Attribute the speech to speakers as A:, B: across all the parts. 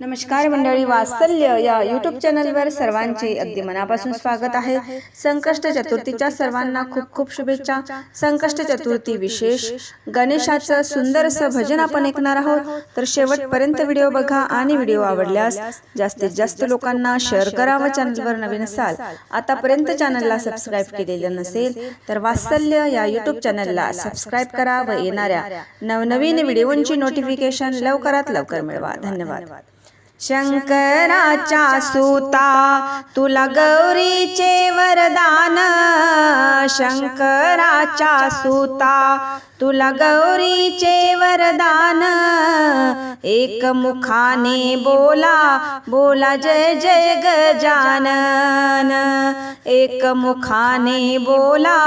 A: नमस्कार मंडळी वात्सल्य या यूट्यूब चॅनलवर सर्वांचे अगदी मनापासून स्वागत आहे. संकष्ट चतुर्थीच्या सर्वांना खूप खूप शुभेच्छा. संकष्ट चतुर्थी विशेष. गणेशाचं सुंदरसं भजन आपण ऐकणार आहोत. तर शेवटपर्यंत व्हिडिओ बघा आणि व्हिडिओ आवडल्यास जास्तीत जास्त लोकांना शेअर करा व चॅनलवर नवीन असाल. आतापर्यंत चॅनलला सबस्क्राईब केलेलं नसेल तर वात्सल्य या यूट्यूब चॅनलला सबस्क्राईब करा व येणाऱ्या नवनवीन व्हिडिओंची नोटिफिकेशन लवकरात लवकर मिळवा. धन्यवाद. शंकराच्या सुता तुला गौरीचे वरदान. शंकराच्या सुता तुला गौरीचे वरदान. एक मुखाने बोला बोला जय जय गजानन. एक मुखाने बोला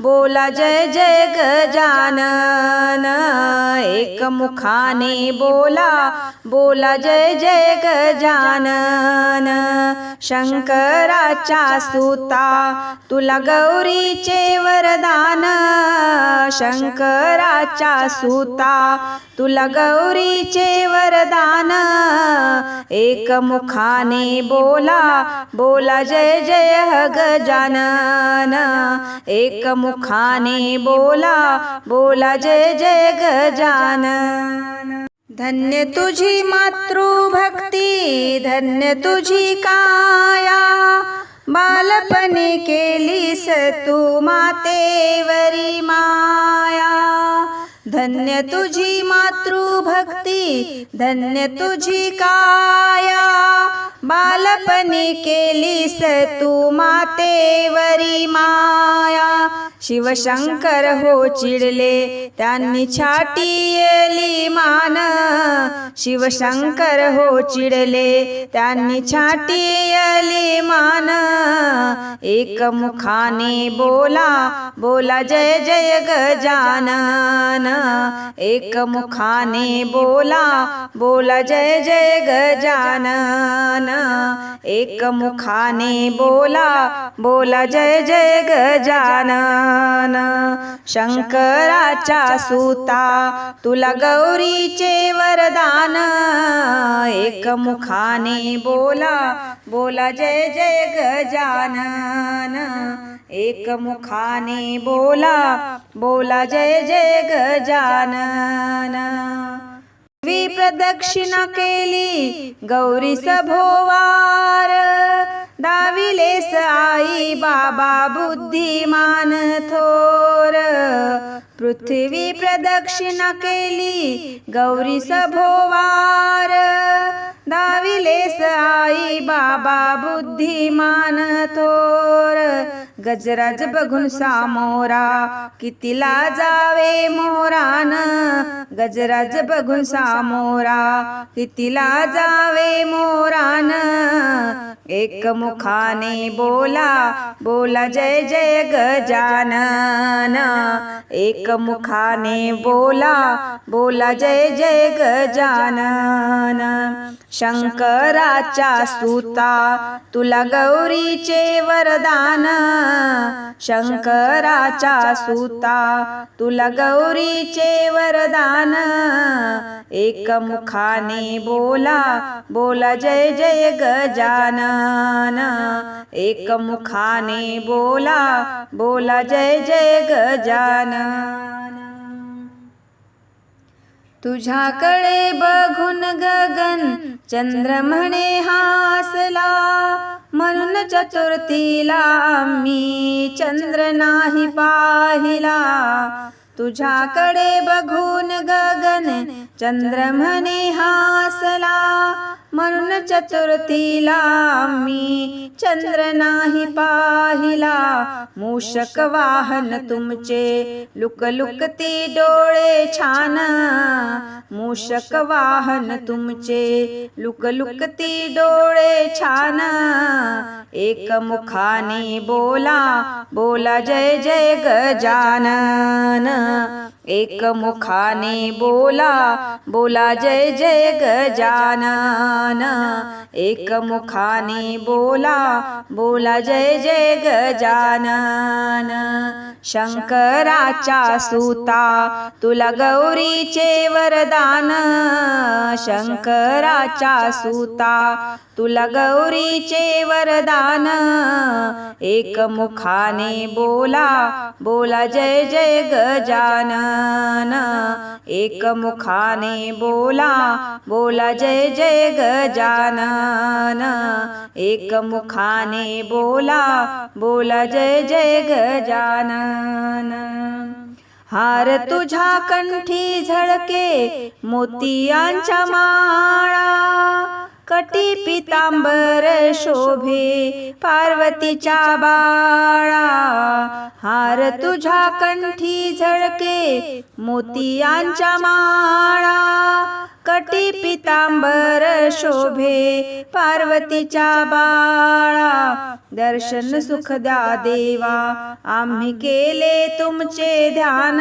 A: बोला जय जय गजानन. एक मुखाने बोला बोला जय जय गजानन. शंकराच्या सुता तुला गौरीचे वरदान. शंकराच्या सुता तुला गौरीचे वरदान. एक मुखाने बोला बोला जय जय ह गजानन एक मुखाने बोला बोला जय जय गजानन धन्य तुझी मातृभक्ती धन्य तुझी काया. बालपणी केलीस तू मातेवरी माया. धन्य तुझी मातृभक्ती धन्य तुझी काया. बालपणी केलीस तू मातेवरी माया. शिवशंकर हो चिडले त्यांनी छाटीयली मान. शिवशंकर हो चिडले त्यांनी छाटीयली मान. एक मुखाने बोला बोला जय जय गजानन. एक मुखाने बोला बोला जय जय गजानन. एक मुखाने बोला बोला जय जय गजानन. शंकराच्या सुता तुला गौरीचे वरदान. एक मुखाने बोला बोला जय जय गजानन. एक मुखाने बोला बोला जय जय गजानन. प्रदक्षिणा केली. गौरी सभोवार. दाविलेस आई बाबा बुद्धिमान थोर. पृथ्वी प्रदक्षिणा केली. गौरी सभोवार. दाविलेस आई बाबा बुद्धिमान थोर. गजराज बघून सामोरा कितीला जावे मोरान? गजराज बघून सामोरा कितीला जावे मोरान? एक मुखाने बोला बोला जय जय गजानन. एक मुखाने बोला बोला जय जय गजानन। शंकराच्या सुता तुला गौरीचे वरदान। शंकराच्या सुता तुला गौरीचे वरदान। एक मुखाने बोला बोला जय जय गजानन। एक मुखाने बोला बोला जय जय गजानन। तुझ्याकडे बघून गगन चंद्र म्हणे हासला म्हणून चतुर्थीला मी चंद्र नाही पाहिला. तुझ्याकडे बघून गगन चंद्र म्हणे हासला म्हणून चतुर्थीला मी चंद्र नाही पाहिला. मूषक वाहन तुमचे लुक लुकती डोळे छान. मूषक वाहन तुमचे लुक लुकती डोळे छान. एक मुखाने बोला बोला जय जय गजानन. एक मुखाने बोला बोला जय जय गजानन। एकमुखाने बोला बोला जय जय गजानन। शंकराच्या सुता तुला गौरीचे वरदान। शंकराच्या सुता तुला गौरीचे वरदान। एकमुखाने बोला बोला जय जय गजानन। एकमुखाने बोला बोला जय जय गजानन। एकमुखाने बोला बोला जय जय गजानन। हार तुझ्या कंठी झळके मोतियांच्या माळा कटी पितांबर शोभे पार्वतीच्या बाळा. हार तुझ्या कंठी झळके मोतियांच्या माळा. कटी पितांबर शोभे पार्वतीच्या बाळा. दर्शन सुख द्या देवा. आम्ही केले तुमचे ध्यान.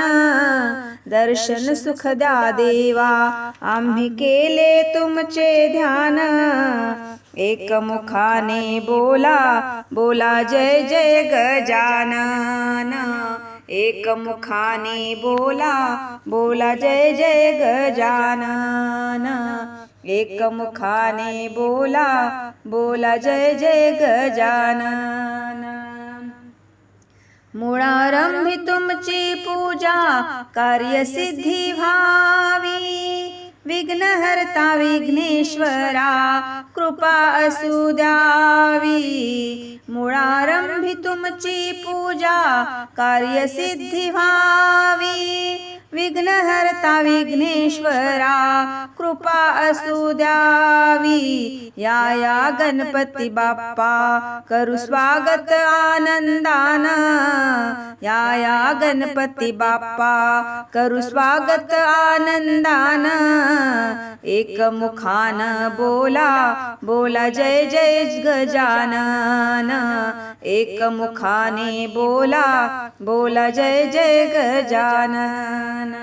A: दर्शन सुख द्या देवा. आम्ही केले तुमचे ध्यान. एकमुखाने बोला. बोला जय जय गजानन. एकमुखाने बोला. बोला जय जय गजानन. एकमुखाने बोला बोला जय जय गजानन. मुळारंभी तुमची पूजा कार्यसिद्धी व्हावी. विघ्नहर्ता विघ्नेश्वरा कृपा असू द्यावी. मुळारंभी तुमची पूजा कार्यसिद्धी व्हावी. विघ्नहर्ता विघ्नेश्वरा कृपा असू द्यावी. या या गणपती बाप्पा करू स्वागत आनंदान. या या गणपती बाप्पा करू स्वागत आनंदान. एकमुखान बोला बोला जय जय गजानन. एकमुखाने बोला बोला जय जय गजानन.